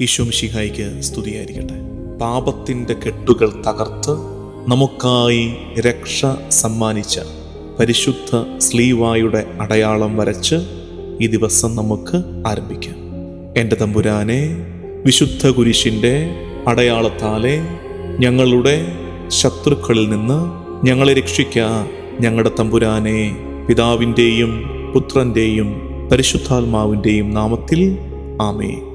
ഈശോമിഷിഹായിക്ക് സ്തുതിയായിരിക്കട്ടെ. പാപത്തിന്റെ കെട്ടുകൾ തകർത്ത് നമുക്കായി രക്ഷ സമ്മാനിച്ച പരിശുദ്ധ സ്ലീവായുടെ അടയാളം വരച്ച് ഈ ദിവസം നമുക്ക് ആരംഭിക്കാം. എന്റെ തമ്പുരാനെ വിശുദ്ധ കുരിശിന്റെ അടയാളത്താലെ ഞങ്ങളുടെ ശത്രുക്കളിൽ നിന്ന് ഞങ്ങളെ രക്ഷിക്ക. ഞങ്ങളുടെ തമ്പുരാനെ പിതാവിന്റെയും പുത്രന്റെയും പരിശുദ്ധാത്മാവിന്റെയും നാമത്തിൽ ആമേ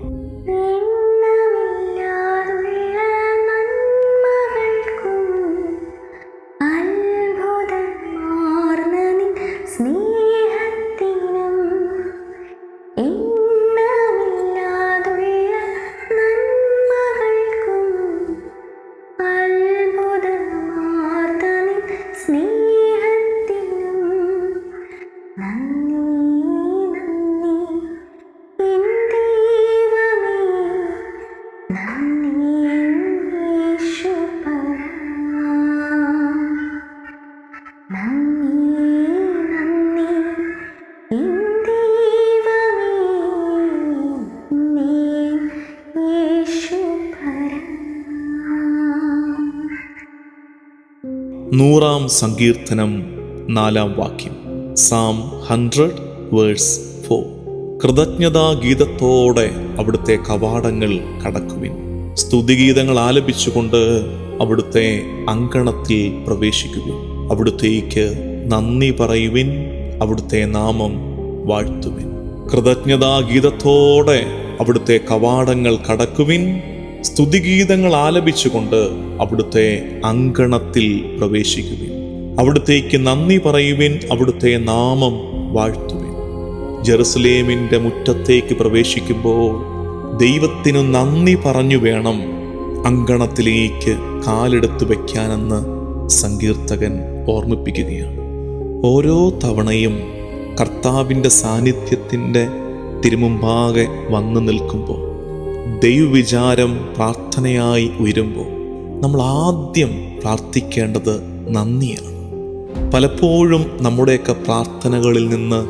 നൂറാം സങ്കീർത്തനം നാലാം വാക്യം. സാം ഹൺഡ്രഡ് വേഴ്സ് ഫോർ കൃതജ്ഞതാ ഗീതത്തോടെ അവിടുത്തെ കവാടങ്ങൾ കടക്കുവിൻ. സ്തുതിഗീതങ്ങൾ ആലപിച്ചുകൊണ്ട് അവിടുത്തെ അങ്കണത്തിൽ പ്രവേശിക്കുവിൻ. അവിടുത്തേക്ക് നന്ദി പറയുവിൻ. അവിടുത്തെ നാമം വാഴ്ത്തുവിൻ. കൃതജ്ഞതാ ഗീതത്തോടെ അവിടുത്തെ കവാടങ്ങൾ കടക്കുവിൻ. സ്തുതിഗീതങ്ങൾ ആലപിച്ചുകൊണ്ട് അവിടുത്തെ അങ്കണത്തിൽ പ്രവേശിക്കുവിൻ. അവിടുത്തേക്ക് നന്ദി പറയുവിൻ അവിടുത്തെ നാമം വാഴ്ത്തുവിൻ. ജെറുസലേമിന്റെ മുറ്റത്തേക്ക് പ്രവേശിക്കുമ്പോൾ ദൈവത്തിനു നന്ദി പറഞ്ഞു വേണം അങ്കണത്തിലേക്ക് കാലെടുത്തു വയ്ക്കാനെന്ന് സങ്കീർത്തകൻ ഓർമ്മിപ്പിക്കുകയാണ്. ഓരോ തവണയും കർത്താവിന്റെ സാന്നിധ്യത്തിന്റെ തിരുമുമ്പാകെ വന്നു നിൽക്കുമ്പോൾ ദൈവവിചാരം പ്രാർത്ഥനയായി ഉയരുമ്പോൾ നമ്മൾ ആദ്യം പ്രാർത്ഥിക്കേണ്ടത് നന്ദിയാണ്. പലപ്പോഴും നമ്മുടെയൊക്കെ പ്രാർത്ഥനകളിൽ നിന്ന്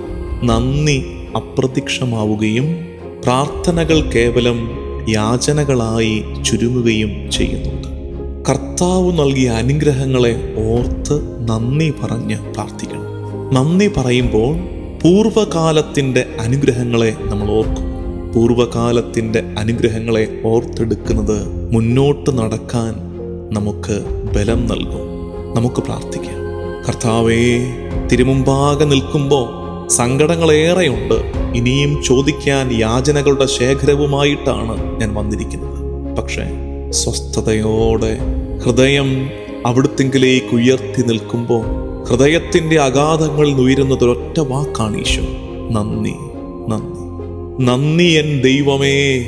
നന്ദി അപ്രത്യക്ഷമാവുകയും പ്രാർത്ഥനകൾ കേവലം യാചനകളായി ചുരുങ്ങുകയും ചെയ്യുന്നുണ്ട്. കർത്താവ് നൽകിയ അനുഗ്രഹങ്ങളെ ഓർത്ത് നന്ദി പറഞ്ഞ് പ്രാർത്ഥിക്കണം. നന്ദി പറയുമ്പോൾ പൂർവകാലത്തിന്റെ അനുഗ്രഹങ്ങളെ നമ്മൾ ഓർക്കും. പൂർവകാലത്തിന്റെ അനുഗ്രഹങ്ങളെ ഓർത്തെടുക്കുന്നത് മുന്നോട്ട് നടക്കാൻ നമുക്ക് ബലം നൽകും. നമുക്ക് പ്രാർത്ഥിക്കാം. കർത്താവേ തിരുമുമ്പാകെ നിൽക്കുമ്പോൾ സങ്കടങ്ങളേറെയുണ്ട്. ഇനിയും ചോദിക്കാൻ യാചനകളുടെ ശേഖരവുമായിട്ടാണ് ഞാൻ വന്നിരിക്കുന്നത്. പക്ഷേ സ്വസ്ഥതയോടെ ഹൃദയം അവിടുത്തെങ്കിലേക്ക് ഉയർത്തി നിൽക്കുമ്പോൾ ഹൃദയത്തിന്റെ അഗാധങ്ങൾ നുയരുന്നതൊരൊറ്റ വാക്കാണ് ഈശോ. നന്ദി നന്ദി. നന്ദി എൻ ദൈവമേ.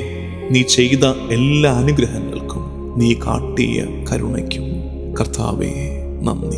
നീ ചെയ്ത എല്ലാ അനുഗ്രഹങ്ങൾക്കും നീ കാട്ടിയ കരുണയ്ക്കും കർത്താവേ നന്ദി.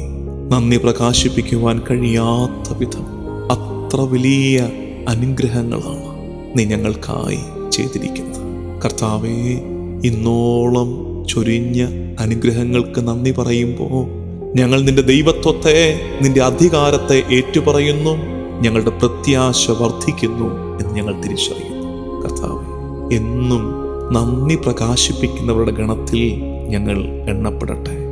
നന്ദി പ്രകാശിപ്പിക്കുവാൻ കഴിയാത്ത വിധം അത്ര വലിയ അനുഗ്രഹങ്ങളാണ് നീ ഞങ്ങൾക്കായി ചെയ്തിരിക്കുന്നത്. കർത്താവേ ഇന്നോളം ചൊരിഞ്ഞ അനുഗ്രഹങ്ങൾക്ക് നന്ദി പറയുമ്പോൾ ഞങ്ങൾ നിന്റെ ദൈവത്വത്തെ നിന്റെ അധികാരത്തെ ഏറ്റുപറയുന്നു. ഞങ്ങളുടെ പ്രത്യാശ വർദ്ധിക്കുന്നു എന്ന് ഞങ്ങൾ തിരിച്ചറിയുന്നു. കർത്താവ് എന്നും നന്ദി പ്രകാശിപ്പിക്കുന്നവരുടെ ഗണത്തിൽ ഞങ്ങൾ എണ്ണപ്പെടട്ടെ.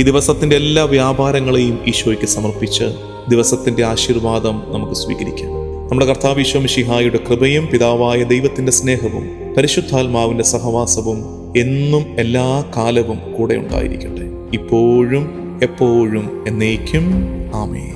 ഈ ദിവസത്തിന്റെ എല്ലാ വ്യാപാരങ്ങളെയും ഈശോയ്ക്ക് സമർപ്പിച്ച് ദിവസത്തിന്റെ ആശീർവാദം നമുക്ക് സ്വീകരിക്കാം. നമ്മുടെ കർത്താവ് ഈശോ മിശിഹായുടെ കൃപയും പിതാവായ ദൈവത്തിന്റെ സ്നേഹവും പരിശുദ്ധാത്മാവിന്റെ സഹവാസവും എന്നും എല്ലാ കാലവും കൂടെ ഉണ്ടായിരിക്കട്ടെ. ഇപ്പോഴും എപ്പോഴും എന്നേക്കും. ആമേ